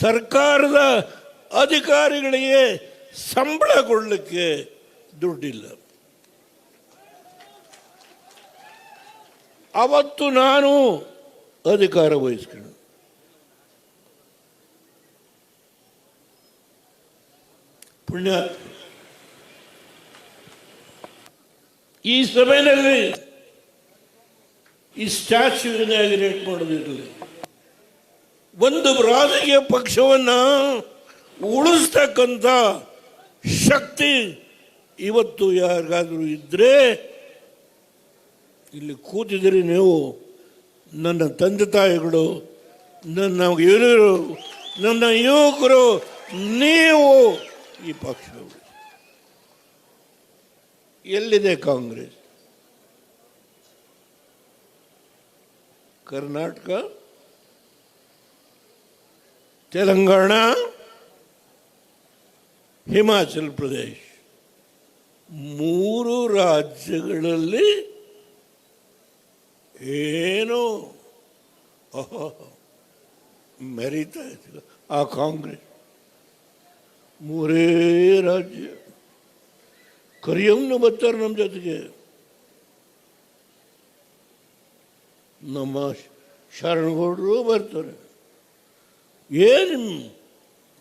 ಸರ್ಕಾರದ ಅಧಿಕಾರಿಗಳಿಗೆ ಸಂಬಳ ಕೊಡಲಿಕ್ಕೆ ದುಡ್ಡಿಲ್ಲ. ಅವತ್ತು ನಾನು ಅಧಿಕಾರ ವಹಿಸ್ಕೊಂಡು ಪುಣ್ಯ. ಈ ಸಭೆಯಲ್ಲಿ ಈ ಸ್ಟ್ಯಾಚ್ಯೂ ರೇಟ್ ಮಾಡೋದಿರಲಿ ಒಂದು ರಾಜಕೀಯ ಪಕ್ಷವನ್ನ ಉಳಿಸ್ತಕ್ಕಂಥ ಶಕ್ತಿ ಇವತ್ತು ಯಾರಿಗಾದರೂ ಇದ್ದರೆ ಇಲ್ಲಿ ಕೂತಿದ್ರೆ ನೀವು. ನನ್ನ ತಂದೆ ತಾಯಿಗಳು, ನನ್ನ ಹಿರಿಯರು, ನನ್ನ ಯುವಕರು, ನೀವು ಈ ಪಕ್ಷ ಎಲ್ಲಿದೆ ಕಾಂಗ್ರೆಸ್? ಕರ್ನಾಟಕ? ತೆಲಂಗಾಣ ಹಿಮಾಚಲ್ ಪ್ರದೇಶ್. ಮೂರು ರಾಜ್ಯಗಳಲ್ಲಿ ಏನು ಆಹಾ, ಮೆರೀತಾ ಆ ಕಾಂಗ್ರೆಸ್. ಮೂರೇ ರಾಜ್ಯ. ಕರಿಯಮ್ನ ಬರ್ತಾರೆ ನಮ್ಮ ಜೊತೆಗೆ. ನಮ್ಮ ಶರಣಗೌಡರು ಬರ್ತಾರೆ. ಏನು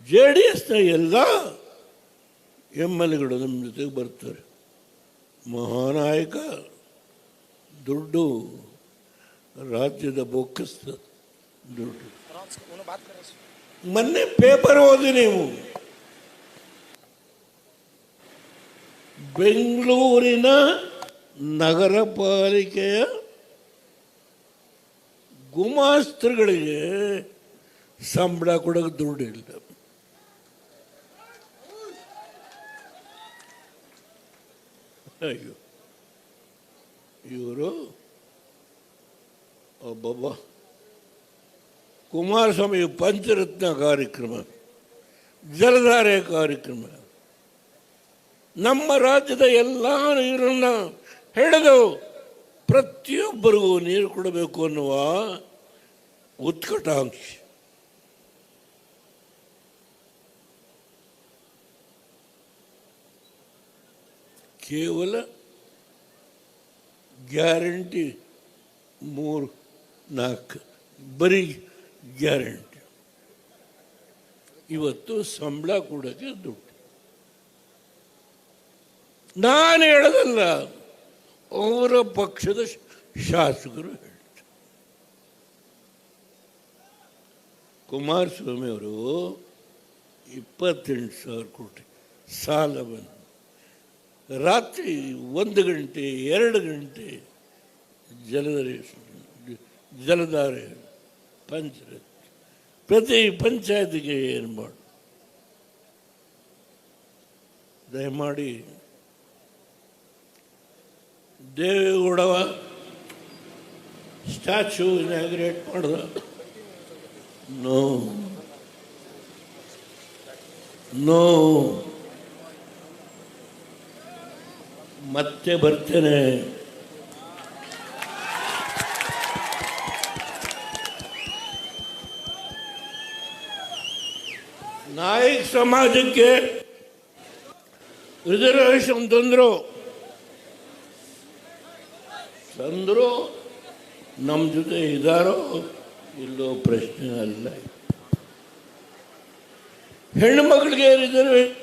ಜೆ ಡಿ ಎಸ್ನ ಎಲ್ಲ ಎಂ ಎಲ್ ಎಗಳು ನಮ್ಮ ಜೊತೆಗೆ ಬರ್ತಾರೆ. ಮಹಾನಾಯಕ, ದುಡ್ಡು, ರಾಜ್ಯದ ಬೊಕ್ಕಸ್ತ ದುಡ್ಡು. ಮೊನ್ನೆ ಪೇಪರ್ ಓದಿ ನೀವು. ಬೆಂಗಳೂರಿನ ನಗರ ಪಾಲಿಕೆಯ ಗುಮಾಸ್ತರುಗಳಿಗೆ ಸಂಬಳ ಕೊಡೋಕೆ ದುಡ್ಡಿಲ್ಲ ಅಯ್ಯೋ. ಇವರು ಒಬ್ಬೊಬ್ಬ ಕುಮಾರಸ್ವಾಮಿ ಪಂಚರತ್ನ ಕಾರ್ಯಕ್ರಮ, ಜಲಧಾರೆ ಕಾರ್ಯಕ್ರಮ. ನಮ್ಮ ರಾಜ್ಯದ ಎಲ್ಲ ನೀರನ್ನು ಹೇಳಿದವು ಪ್ರತಿಯೊಬ್ಬರಿಗೂ ನೀರು ಕೊಡಬೇಕು ಅನ್ನುವ ಉತ್ಕಟಾಂಕ್ಷೆ. ಕೇವಲ ಗ್ಯಾರಂಟಿ ಮೂರು ನಾಲ್ಕು ಬರೀ ಗ್ಯಾರಂಟಿ. ಇವತ್ತು ಸಂಬಳ ಕೊಡೋಕ್ಕೆ ದುಡ್ಡು. ನಾನು ಹೇಳೋದಲ್ಲ, ಅವರ ಪಕ್ಷದ ಶಾಸಕರು ಹೇಳ್ತಾರೆ. ಕುಮಾರಸ್ವಾಮಿ ಅವರು ಇಪ್ಪತ್ತೆಂಟು ಸಾವಿರ ಕೋಟಿ ಸಾಲವನ್ನು ರಾತ್ರಿ ಒಂದು ಗಂಟೆ, ಎರಡು ಗಂಟೆ ಜಲಧಾರೆ ಜಲಧಾರೆ ಪಂಚಾಯತ್ ಪ್ರತಿ ಪಂಚಾಯತಿಗೆ ಏನು ಮಾಡು. ದಯಮಾಡಿ ದೇವೇಗೌಡವ ಸ್ಟ್ಯಾಚ್ಯೂ ಇನಾಗ್ರೇಟ್ ಮಾಡ್ದ. ನೋ. ನೋ. ಮತ್ತೆ ಬರ್ತೇನೆ. ನಾಯಕ್ ಸಮಾಜಕ್ಕೆ ರಿಸರ್ವೇಶನ್ ತಂದರು. ತಂದರು ನಮ್ಮ ಜೊತೆ ಇದ್ದಾರೋ ಇಲ್ಲೋ ಪ್ರಶ್ನೆ ಅಲ್ಲ. ಹೆಣ್ಣು ಮಕ್ಕಳಿಗೆ ರಿಸರ್ವೇಶನ್